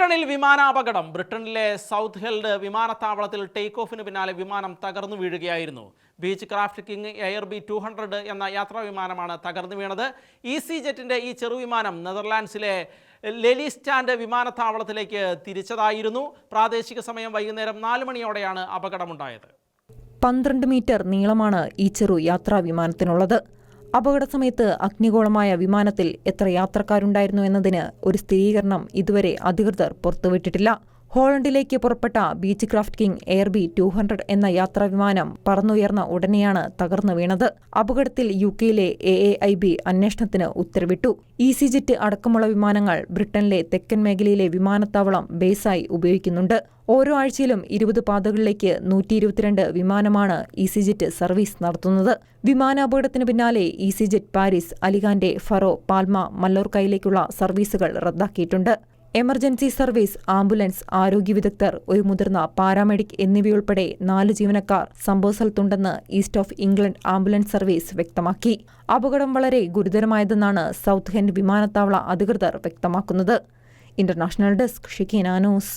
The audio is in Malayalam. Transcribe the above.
ബ്രിട്ടനിൽ വിമാനാപകടം ബ്രിട്ടനിലെ സൗത്ത് ഹെൽഡ് വിമാനത്താവളത്തിൽ ടേക്ക് ഓഫിന് പിന്നാലെ വിമാനം തകർന്നു വീഴുകയായിരുന്നു. Beechcraft King Air B two hundred എന്ന യാത്രാ വിമാനമാണ് തകർന്നു വീണത്. ഇ സി ജെറ്റിന്റെ ഈ ചെറുവിമാനം നെതർലാൻഡ്സിലെ ലെലിസ്റ്റാൻഡ് വിമാനത്താവളത്തിലേക്ക് തിരിച്ചതായിരുന്നു. പ്രാദേശിക സമയം വൈകുന്നേരം നാല് മണിയോടെയാണ് അപകടമുണ്ടായത്. പന്ത്രണ്ട് മീറ്റർ നീളമാണ് ഈ ചെറു യാത്രാ വിമാനത്തിനുള്ളത്. അപകട സമയത്ത് അഗ്നിഗോളമായ വിമാനത്തിൽ എത്ര യാത്രക്കാരുണ്ടായിരുന്നു എന്നതിന് ഒരു സ്ഥിരീകരണം ഇതുവരെ അധികൃതർ പുറത്തുവിട്ടിട്ടില്ല. ഹോളണ്ടിലേക്ക് പുറപ്പെട്ട Beechcraft King Air B two hundred എന്ന യാത്രാവിമാനം പറന്നുയർന്ന ഉടനെയാണ് തകർന്നു വീണത്. അപകടത്തിൽ യു കെയിലെ എ എ ഐ ബി അന്വേഷണത്തിന് ഉത്തരവിട്ടു. ഇസിജെറ്റ് അടക്കമുള്ള വിമാനങ്ങൾ ബ്രിട്ടനിലെ തെക്കൻ മേഖലയിലെ വിമാനത്താവളം ബേസായി ഉപയോഗിക്കുന്നുണ്ട്. ഓരോ ആഴ്ചയിലും ഇരുപത് പാതകളിലേക്ക് നൂറ്റി ഇരുപത്തിരണ്ട് വിമാനമാണ് ഇസിജെറ്റ് സർവീസ് നടത്തുന്നത്. വിമാനാപകടത്തിന് പിന്നാലെ ഇസിജെറ്റ് പാരീസ് അലിഗാന്റെ ഫറോ പാൽമ മല്ലോർക്കയിലേക്കുള്ള സർവീസുകൾ റദ്ദാക്കിയിട്ടുണ്ട്. എമർജൻസി സർവീസ് ആംബുലൻസ് ആരോഗ്യ വിദഗ്ധർ ഒരു മുതിർന്ന പാരാമെഡിക് എന്നിവയുൾപ്പെടെ നാല് ജീവനക്കാർ സംഭവസ്ഥലത്തുണ്ടെന്ന് East of England Ambulance Service വ്യക്തമാക്കി. അപകടം വളരെ ഗുരുതരമായതെന്നാണ് സൗത്ത് ഹെൻഡ് വിമാനത്താവള അധികൃതർ വ്യക്തമാക്കുന്നത്. International desk ഷിക്കീന news